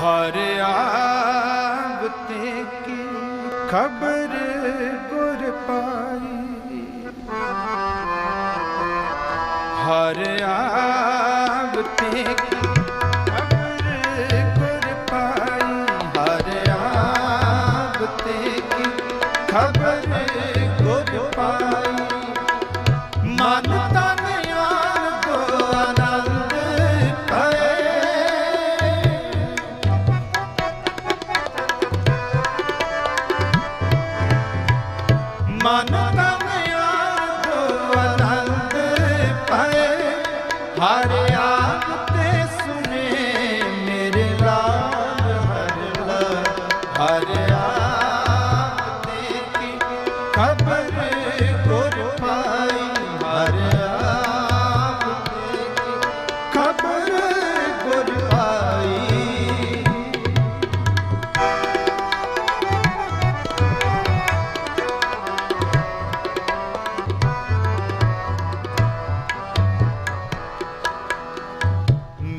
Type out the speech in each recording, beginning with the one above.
ਹਰਿਆਬ ਤੇ ਕੀ ਖਬਰ ਗੁਰਪਾ mana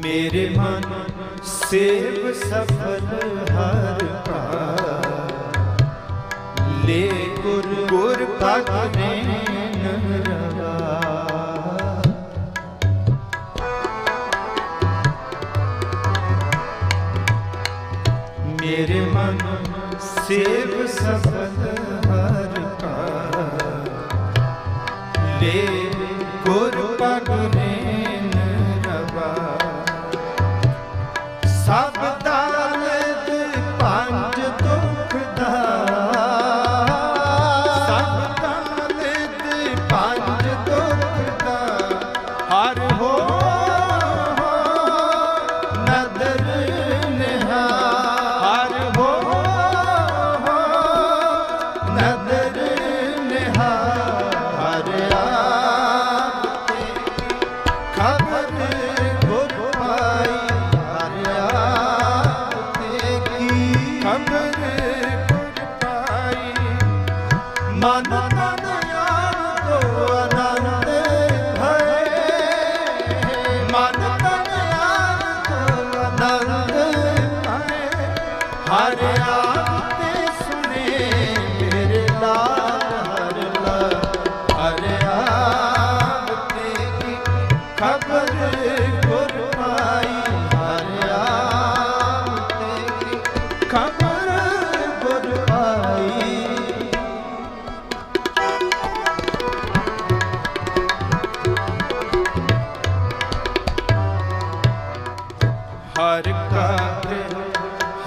ਮੇਰੇ ਮਨ ਸੇਵ ਸਫਲ ਹਰ ਪ੍ਰਾਨ ਲੈ ਗੁਰ ਗੁਰ ਭਗਤ ਨੈਣ ਰਵਾ ਮੇਰੇ ਮਨ ਸੇਵ ਸਫਲ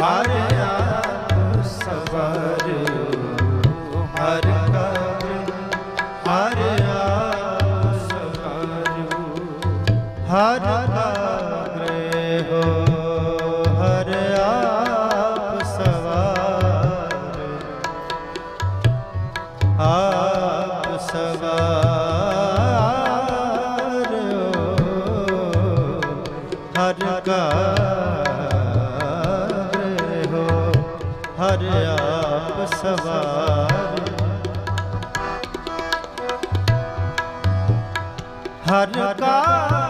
Hare हर का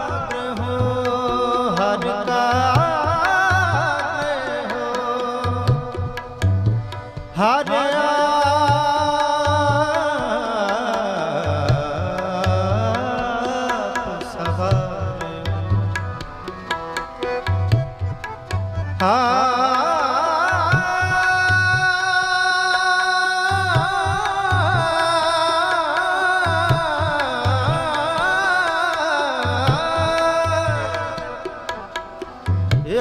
ਹਰ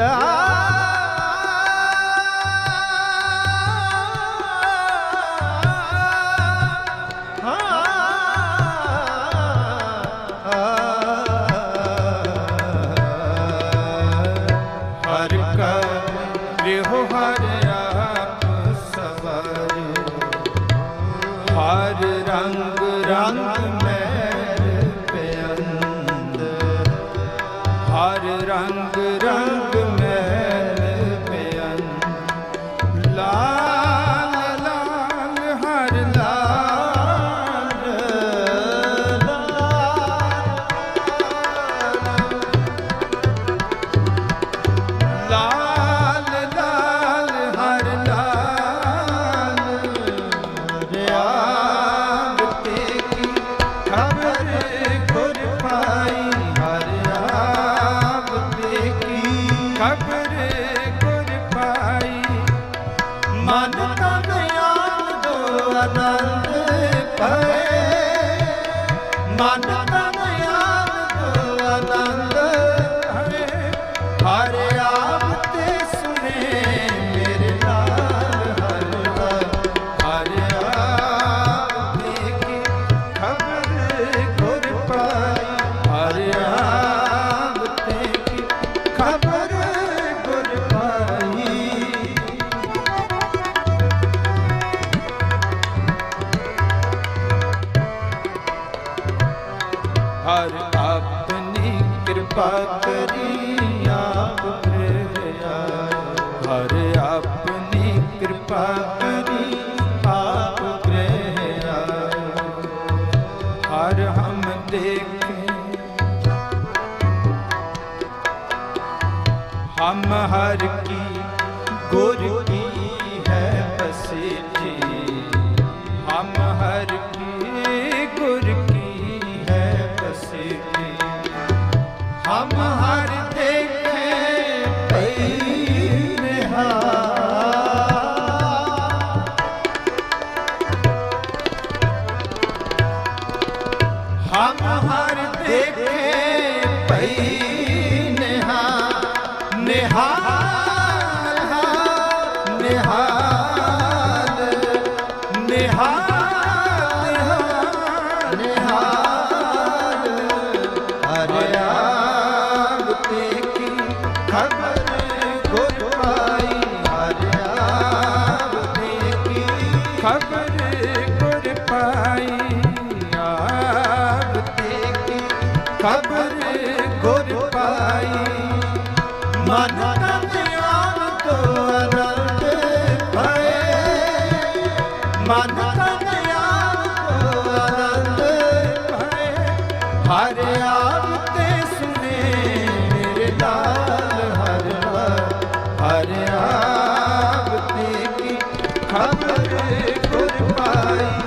ਕਾ ਕਰੀ ਆਪ ਪ੍ਰਭਿਆ ਹਰ ਆਪਣੀ ਕਿਰਪਾ ਕਰੀ ਆਪ ਪ੍ਰਭਿਆ ਹਰ ਹਮ ਦੇਖੇ। ਹਮ ਹਰ ਕੀ ਗੁਰ ਹਮ ਆਨੰਦ ਆਨੰਦ ਭਏ ਮਨ ਤਨ ਆਨੰਦ ਤੇ ਕੀ ਖਬਰ ਗੁਰ ਪਾਈ।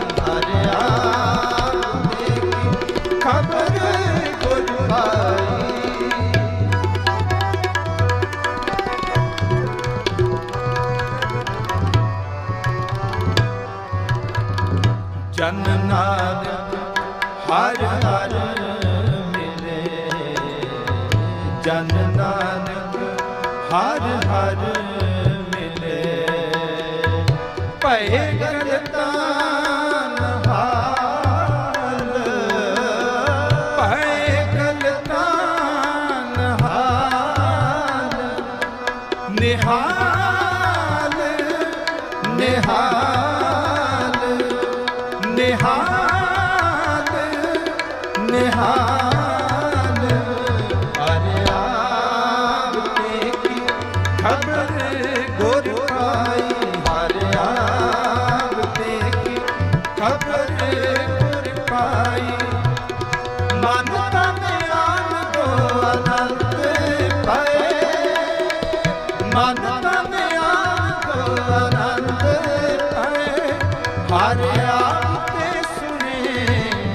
ਜਨ ਨਾਨਕ ਹਰ ਹਰ ਮਿਲੇ। ਜਨ ਨਾਨਕ ਹਰ ਹਰ ਮਿਲੇ। ਭਏ ਮਨ ਤਨ ਆਨੰਦ ਆਨੰਦ ਹਰ ਆਪ ਤੇ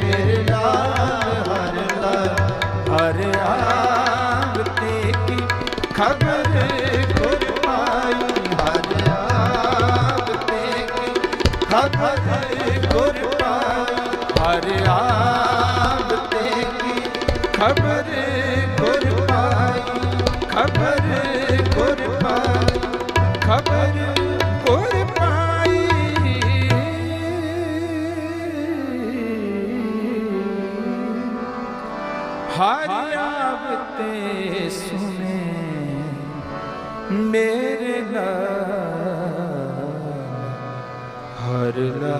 ਮੇਰੇ ਲਾਲ ਹਰ ਲਾਲ ਹਰ ਆਪ ਤੇ ਕੀ ਖਬਰ ਗੁਰ ਪਾਈ ਹਰ ਆਪ ਤੇ ਕੀ ਖਬਰ ਗੁਰ ਪਾਈ ਹਰ ਆਪ ਤੇ ਕੀ ਖਬਰ ਹਰ ਆਪ ਸੁਨੇ ਮੇਰੇ ਨਾਲ ਹਰ ਲਾ